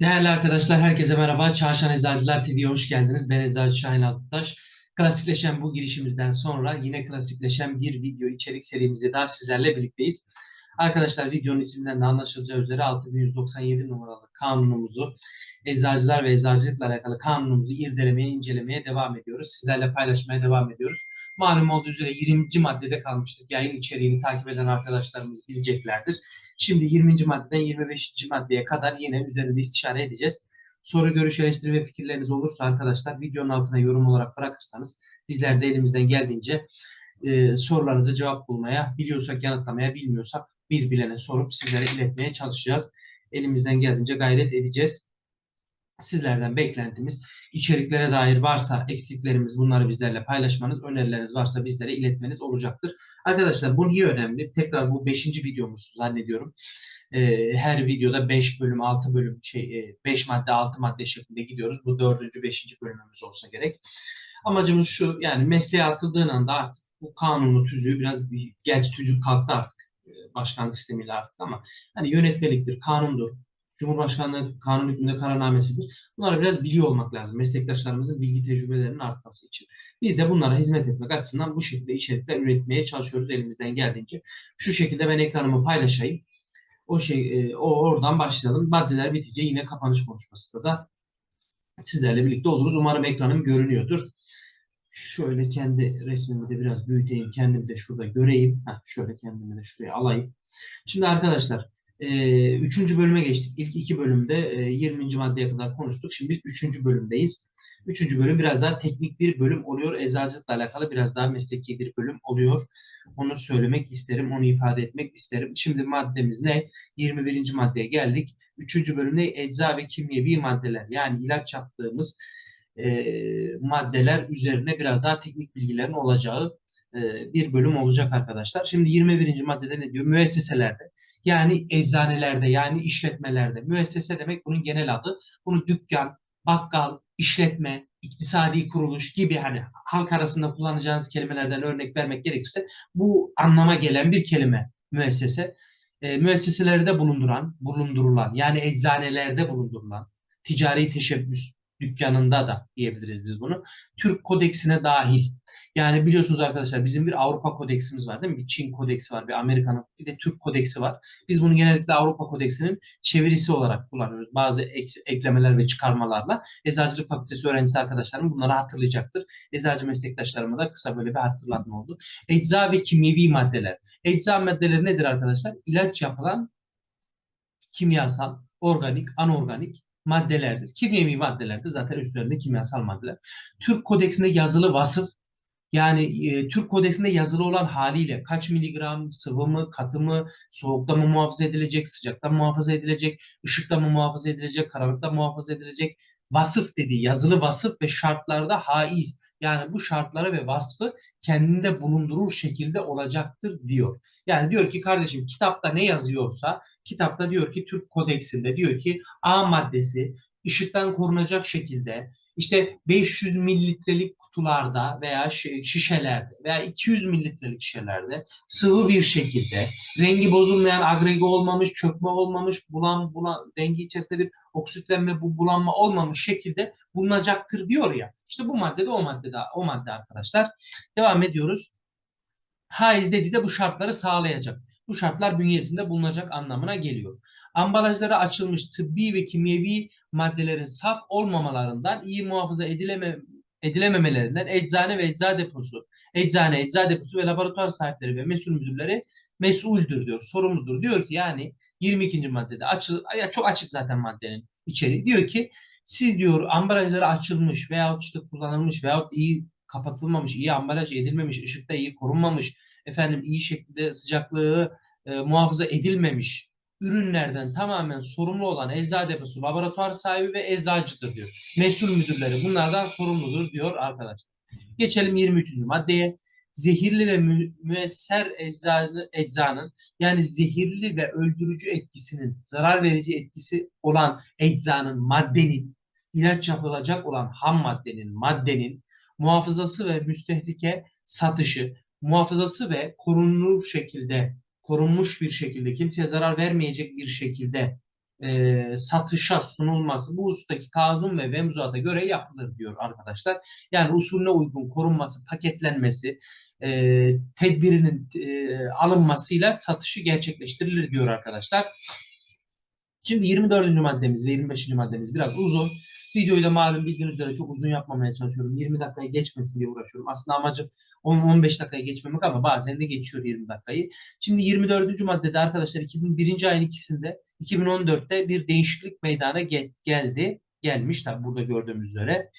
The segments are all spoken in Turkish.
Değerli arkadaşlar, herkese merhaba. Çarşan Eczacılar TV'ye hoş geldiniz. Ben Eczacı Şahin Altıtaş. Klasikleşen bu girişimizden sonra yine klasikleşen bir video içerik serimizde daha sizlerle birlikteyiz. Arkadaşlar videonun isminden de anlaşılacağı üzere 6197 numaralı kanunumuzu, eczacılar ve eczacılıkla alakalı kanunumuzu irdelemeye, incelemeye devam ediyoruz. Sizlerle paylaşmaya devam ediyoruz. Malum olduğu üzere 20. maddede kalmıştık. Yayın içeriğini takip eden arkadaşlarımız bileceklerdir. Şimdi 20. maddeden 25. maddeye kadar yine üzerinde istişare edeceğiz. Soru, görüş, eleştiri ve fikirleriniz olursa arkadaşlar videonun altına yorum olarak bırakırsanız bizler de elimizden geldiğince e, sorularınıza cevap bulmaya, biliyorsak yanıtlamaya, bilmiyorsak bir bilene sorup sizlere iletmeye çalışacağız. Elimizden geldiğince gayret edeceğiz. Sizlerden beklentimiz içeriklere dair varsa eksiklerimiz bunları bizlerle paylaşmanız, önerileriniz varsa bizlere iletmeniz olacaktır. Arkadaşlar bu niye önemli? Tekrar bu 5. videomuz zannediyorum. Ee, her videoda 5 bölüm, 6 bölüm, şey 5 madde, 6 madde şeklinde gidiyoruz. Bu 4. 5. bölümümüz olsa gerek. Amacımız şu yani mesleğe atıldığın anda artık bu kanunu tüzüğü biraz bir, gerçi tüzük kalktı artık e, başkanlık sistemiyle artık ama hani yönetmeliktir, kanundur, Cumhurbaşkanlığı kanun hükmünde kararnamesidir. Bunları biraz biliyor olmak lazım. Meslektaşlarımızın bilgi tecrübelerinin artması için. Biz de bunlara hizmet etmek açısından bu şekilde içerikler üretmeye çalışıyoruz elimizden geldiğince. Şu şekilde ben ekranımı paylaşayım. O şey, e, o oradan başlayalım. Maddeler bitince yine kapanış konuşmasında da sizlerle birlikte oluruz. Umarım ekranım görünüyordur. Şöyle kendi resmimi de biraz büyüteyim. Kendimi de şurada göreyim. Heh, şöyle kendimi de şuraya alayım. Şimdi arkadaşlar e, üçüncü bölüme geçtik. İlk iki bölümde e, 20. maddeye kadar konuştuk. Şimdi biz üçüncü bölümdeyiz. Üçüncü bölüm biraz daha teknik bir bölüm oluyor. Eczacılıkla alakalı biraz daha mesleki bir bölüm oluyor. Onu söylemek isterim, onu ifade etmek isterim. Şimdi maddemiz ne? 21. maddeye geldik. Üçüncü bölümde ecza ve kimyevi maddeler yani ilaç yaptığımız e, maddeler üzerine biraz daha teknik bilgilerin olacağı e, bir bölüm olacak arkadaşlar. Şimdi 21. maddede ne diyor? Müesseselerde yani eczanelerde yani işletmelerde. Müessese demek bunun genel adı. Bunu dükkan, bakkal, işletme, iktisadi kuruluş gibi hani halk arasında kullanacağınız kelimelerden örnek vermek gerekirse bu anlama gelen bir kelime müessese. E, müesseselerde bulunduran, bulundurulan yani eczanelerde bulundurulan ticari teşebbüs dükkanında da diyebiliriz biz bunu. Türk kodeksine dahil. Yani biliyorsunuz arkadaşlar bizim bir Avrupa kodeksimiz var değil mi? Bir Çin kodeksi var, bir Amerika'nın, bir de Türk kodeksi var. Biz bunu genellikle Avrupa kodeksinin çevirisi olarak kullanıyoruz. Bazı ek, eklemeler ve çıkarmalarla. Eczacılık Fakültesi öğrencisi arkadaşlarım bunları hatırlayacaktır. Eczacı meslektaşlarıma da kısa böyle bir hatırlatma oldu. Ecza ve kimyevi maddeler. Ecza maddeleri nedir arkadaşlar? İlaç yapılan kimyasal, organik, anorganik maddelerdir. Kimyevi maddeler de zaten üstlerinde kimyasal maddeler. Türk kodeksinde yazılı vasıf yani e, Türk kodeksinde yazılı olan haliyle kaç miligram sıvı mı, katı mı, soğukta mı muhafaza edilecek, sıcakta mı muhafaza edilecek, ışıkta mı muhafaza edilecek, karanlıkta mı muhafaza edilecek vasıf dediği yazılı vasıf ve şartlarda haiz. Yani bu şartları ve vasfı kendinde bulundurur şekilde olacaktır diyor. Yani diyor ki kardeşim kitapta ne yazıyorsa kitapta diyor ki Türk kodeksinde diyor ki A maddesi ışıktan korunacak şekilde işte 500 mililitrelik kutularda veya şişelerde veya 200 mililitrelik şişelerde sıvı bir şekilde rengi bozulmayan, agrege olmamış, çökme olmamış, bulan, bulan rengi içerisinde bir oksitlenme, bu bulanma olmamış şekilde bulunacaktır diyor ya. İşte bu madde de o madde de o madde arkadaşlar. Devam ediyoruz. Haiz dedi de bu şartları sağlayacak. Bu şartlar bünyesinde bulunacak anlamına geliyor. Ambalajları açılmış tıbbi ve kimyevi maddelerin saf olmamalarından iyi muhafaza edileme, edilememelerinden eczane ve ecza deposu, eczane, ecza deposu ve laboratuvar sahipleri ve mesul müdürleri mesuldür diyor, sorumludur. Diyor ki yani 22. maddede açıl, ya çok açık zaten maddenin içeriği. Diyor ki siz diyor ambalajları açılmış veyahut işte kullanılmış veyahut iyi kapatılmamış, iyi ambalaj edilmemiş, ışıkta iyi korunmamış, efendim iyi şekilde sıcaklığı e, muhafaza edilmemiş ürünlerden tamamen sorumlu olan eczacı deposu, laboratuvar sahibi ve eczacıdır diyor. Mesul müdürleri bunlardan sorumludur diyor arkadaşlar. Geçelim 23. maddeye. Zehirli ve mü müesser eczanı, eczanın yani zehirli ve öldürücü etkisinin, zarar verici etkisi olan eczanın, maddenin, ilaç yapılacak olan ham maddenin, maddenin muhafazası ve müstehlike satışı, muhafazası ve korunur şekilde korunmuş bir şekilde, kimseye zarar vermeyecek bir şekilde e, satışa sunulması bu husustaki kanun ve mevzuata göre yapılır diyor arkadaşlar. Yani usulüne uygun korunması, paketlenmesi, e, tedbirinin e, alınmasıyla satışı gerçekleştirilir diyor arkadaşlar. Şimdi 24. maddemiz ve 25. maddemiz biraz uzun. Videoyu da malum bildiğiniz üzere çok uzun yapmamaya çalışıyorum. 20 dakikaya geçmesin diye uğraşıyorum. Aslında amacım 10-15 dakikaya geçmemek ama bazen de geçiyor 20 dakikayı. Şimdi 24. maddede arkadaşlar 2001. ayın ikisinde 2014'te bir değişiklik meydana gel- geldi. Gelmiş tabi burada gördüğümüz üzere.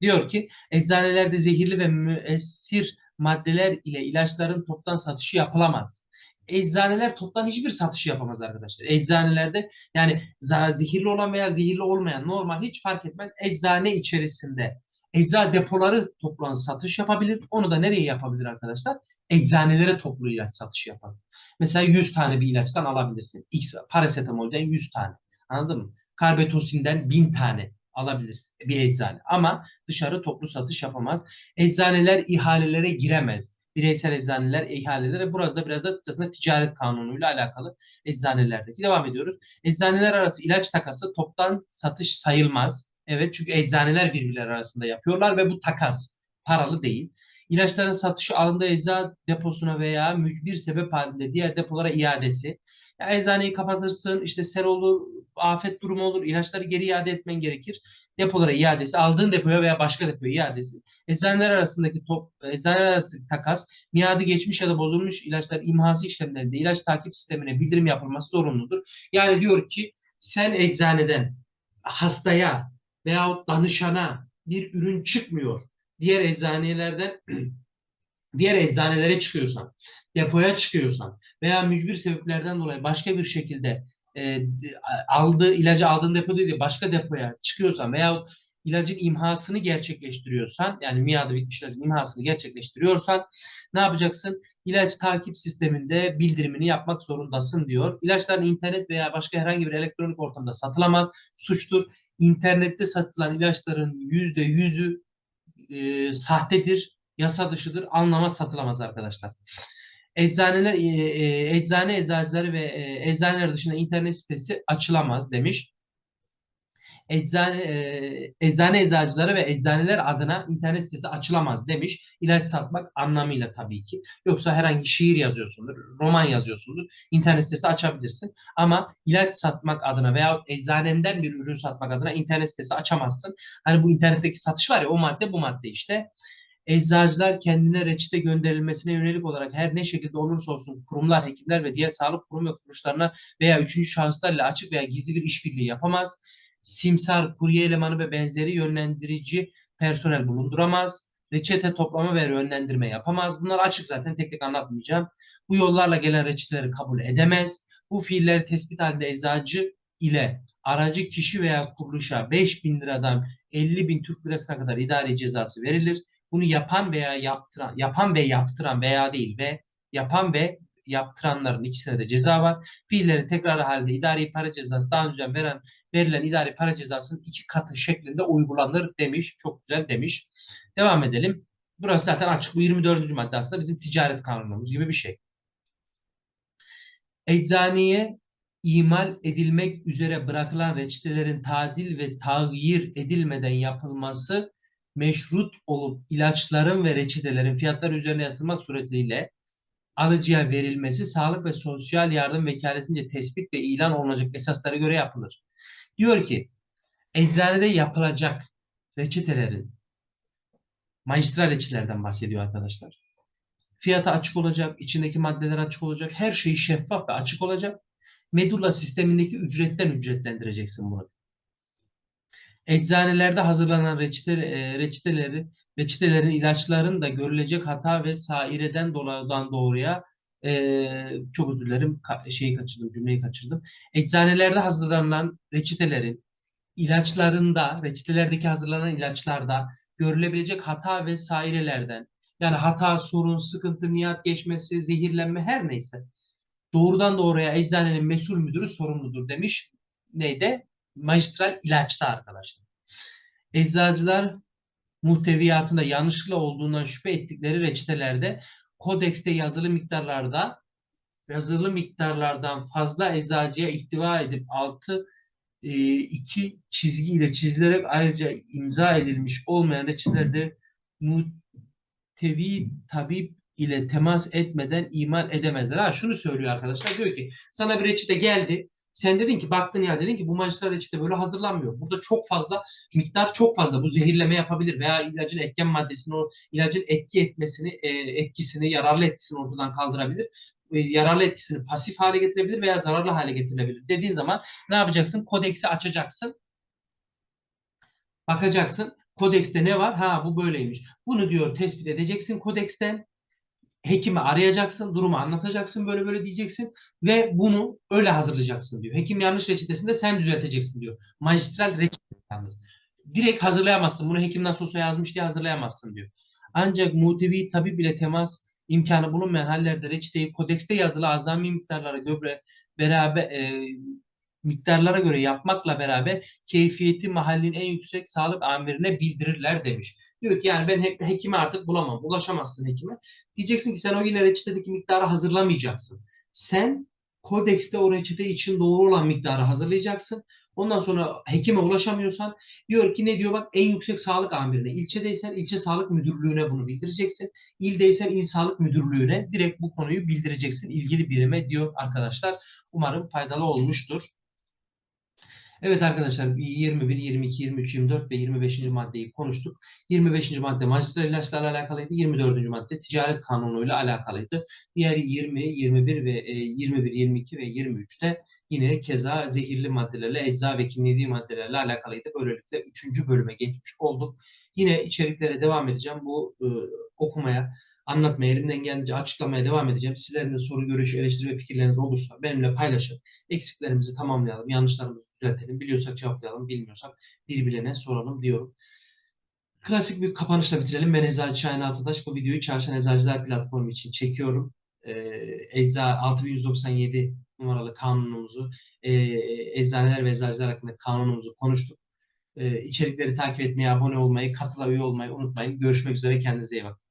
Diyor ki eczanelerde zehirli ve müessir maddeler ile ilaçların toptan satışı yapılamaz. Eczaneler toptan hiçbir satış yapamaz arkadaşlar. Eczanelerde yani zehirli olan veya zehirli olmayan normal hiç fark etmez. Eczane içerisinde ecza depoları toplan satış yapabilir. Onu da nereye yapabilir arkadaşlar? Eczanelere toplu ilaç satışı yapabilir. Mesela 100 tane bir ilaçtan alabilirsin. X parasetamolden 100 tane. Anladın mı? Karbetosinden 1000 tane alabilirsin bir eczane. Ama dışarı toplu satış yapamaz. Eczaneler ihalelere giremez. Bireysel eczaneler ihalelere. Burası da biraz da aslında ticaret kanunuyla alakalı eczanelerdeki. Devam ediyoruz. Eczaneler arası ilaç takası toptan satış sayılmaz. Evet çünkü eczaneler birbirleri arasında yapıyorlar ve bu takas paralı değil. İlaçların satışı alındığı ecza deposuna veya mücbir sebep halinde diğer depolara iadesi. Ya eczaneyi kapatırsın, işte sel olur, afet durumu olur, ilaçları geri iade etmen gerekir. Depolara iadesi, aldığın depoya veya başka depoya iadesi. Eczaneler arasındaki top, eczaneler arasındaki takas, miadı geçmiş ya da bozulmuş ilaçlar imhası işlemlerinde ilaç takip sistemine bildirim yapılması zorunludur. Yani diyor ki sen eczaneden hastaya veyahut danışana bir ürün çıkmıyor. Diğer eczanelerden diğer eczanelere çıkıyorsan, depoya çıkıyorsan veya mücbir sebeplerden dolayı başka bir şekilde e, aldığı ilacı aldığın depo değil de başka depoya çıkıyorsan veya ilacın imhasını gerçekleştiriyorsan yani miadı bitmiş ilacın imhasını gerçekleştiriyorsan ne yapacaksın? İlaç takip sisteminde bildirimini yapmak zorundasın diyor. İlaçların internet veya başka herhangi bir elektronik ortamda satılamaz. Suçtur. İnternette satılan ilaçların yüzde yüzü e, sahtedir, yasa dışıdır, anlama satılamaz arkadaşlar. Eczaneler, e, e, eczane eczacıları ve e, eczaneler dışında internet sitesi açılamaz demiş. Eczane, eczane eczacıları ve eczaneler adına internet sitesi açılamaz demiş. İlaç satmak anlamıyla tabii ki. Yoksa herhangi şiir yazıyorsundur, roman yazıyorsundur. internet sitesi açabilirsin. Ama ilaç satmak adına veya eczanenden bir ürün satmak adına internet sitesi açamazsın. Hani bu internetteki satış var ya o madde bu madde işte. Eczacılar kendine reçete gönderilmesine yönelik olarak her ne şekilde olursa olsun kurumlar, hekimler ve diğer sağlık kurum ve kuruluşlarına veya üçüncü şahıslarla açık veya gizli bir işbirliği yapamaz. Simsar, kurye elemanı ve benzeri yönlendirici personel bulunduramaz. Reçete toplama ve yönlendirme yapamaz. Bunlar açık zaten tek tek anlatmayacağım. Bu yollarla gelen reçeteleri kabul edemez. Bu fiilleri tespit halinde eczacı ile aracı kişi veya kuruluşa 5 bin liradan 50 bin Türk lirasına kadar idari cezası verilir bunu yapan veya yaptıran, yapan ve yaptıran veya değil ve yapan ve yaptıranların ikisine de ceza var. Fiillerin tekrar halinde idari para cezası daha önce veren, verilen idari para cezasının iki katı şeklinde uygulanır demiş. Çok güzel demiş. Devam edelim. Burası zaten açık. Bu 24. madde aslında bizim ticaret kanunumuz gibi bir şey. Eczaneye imal edilmek üzere bırakılan reçetelerin tadil ve tağyir edilmeden yapılması meşrut olup ilaçların ve reçetelerin fiyatları üzerine yazılmak suretiyle alıcıya verilmesi sağlık ve sosyal yardım vekaletince tespit ve ilan olunacak esaslara göre yapılır. Diyor ki eczanede yapılacak reçetelerin magistral reçetelerden bahsediyor arkadaşlar. Fiyatı açık olacak, içindeki maddeler açık olacak, her şey şeffaf ve açık olacak. Medulla sistemindeki ücretten ücretlendireceksin bunu. Eczanelerde hazırlanan reçete, e, reçeteleri, reçetelerin, ilaçların da görülecek hata ve saireden dolayıdan doğruya e, çok özür dilerim ka- şeyi kaçırdım, cümleyi kaçırdım. Eczanelerde hazırlanan reçetelerin, ilaçlarında, reçetelerdeki hazırlanan ilaçlarda görülebilecek hata ve sairelerden yani hata, sorun, sıkıntı, niyat geçmesi, zehirlenme her neyse doğrudan doğruya eczanenin mesul müdürü sorumludur demiş. Neyde? Magistral ilaçta arkadaşlar. Eczacılar muhteviyatında yanlışlıkla olduğundan şüphe ettikleri reçetelerde kodekste yazılı miktarlarda yazılı miktarlardan fazla eczacıya ihtiva edip altı e, iki çizgi ile çizilerek ayrıca imza edilmiş olmayan reçetelerde mutevi tabip ile temas etmeden imal edemezler. Ha şunu söylüyor arkadaşlar. Diyor ki sana bir reçete geldi. Sen dedin ki baktın ya dedin ki bu magistral reçete böyle hazırlanmıyor. Burada çok fazla miktar çok fazla bu zehirleme yapabilir veya ilacın etken maddesini o ilacın etki etmesini e, etkisini yararlı etkisini ortadan kaldırabilir. E, yararlı etkisini pasif hale getirebilir veya zararlı hale getirebilir. Dediğin zaman ne yapacaksın? Kodeksi açacaksın. Bakacaksın. Kodekste ne var? Ha bu böyleymiş. Bunu diyor tespit edeceksin kodeksten hekimi arayacaksın, durumu anlatacaksın, böyle böyle diyeceksin ve bunu öyle hazırlayacaksın diyor. Hekim yanlış reçetesinde sen düzelteceksin diyor. Magistral reçete yalnız. Direkt hazırlayamazsın. Bunu hekimden sosa yazmış diye hazırlayamazsın diyor. Ancak mutevi tabip ile temas imkanı bulunmayan hallerde reçeteyi kodekste yazılı azami miktarlara göre beraber e, miktarlara göre yapmakla beraber keyfiyeti mahallin en yüksek sağlık amirine bildirirler demiş. Diyor ki yani ben he- hekime artık bulamam. Ulaşamazsın hekime. Diyeceksin ki sen o yine reçetedeki miktarı hazırlamayacaksın. Sen kodekste o reçete için doğru olan miktarı hazırlayacaksın. Ondan sonra hekime ulaşamıyorsan diyor ki ne diyor bak en yüksek sağlık amirine. İlçedeysen ilçe sağlık müdürlüğüne bunu bildireceksin. İldeysen il sağlık müdürlüğüne direkt bu konuyu bildireceksin ilgili birime diyor arkadaşlar. Umarım faydalı olmuştur. Evet arkadaşlar 21, 22, 23, 24 ve 25. maddeyi konuştuk. 25. madde magistral ilaçlarla alakalıydı. 24. madde ticaret kanunuyla alakalıydı. Diğer 20, 21 ve e, 21, 22 ve 23'te yine keza zehirli maddelerle, ecza ve kimyevi maddelerle alakalıydı. Böylelikle 3. bölüme geçmiş olduk. Yine içeriklere devam edeceğim. Bu e, okumaya, anlatmaya, elimden geldiğince açıklamaya devam edeceğim. Sizlerin de soru, görüş, eleştiri ve fikirleriniz olursa benimle paylaşın. Eksiklerimizi tamamlayalım, yanlışlarımızı düzeltelim. Biliyorsak cevaplayalım, bilmiyorsak birbirine soralım diyorum. Klasik bir kapanışla bitirelim. Ben Eczacı Şahin Altıdaş. Bu videoyu Çarşan Eczacılar platformu için çekiyorum. Ee, Ecza 6197 numaralı kanunumuzu, e, eczaneler ve eczacılar hakkında kanunumuzu konuştuk. Ee, içerikleri takip etmeyi, abone olmayı, katıla üye olmayı unutmayın. Görüşmek üzere. Kendinize iyi bakın.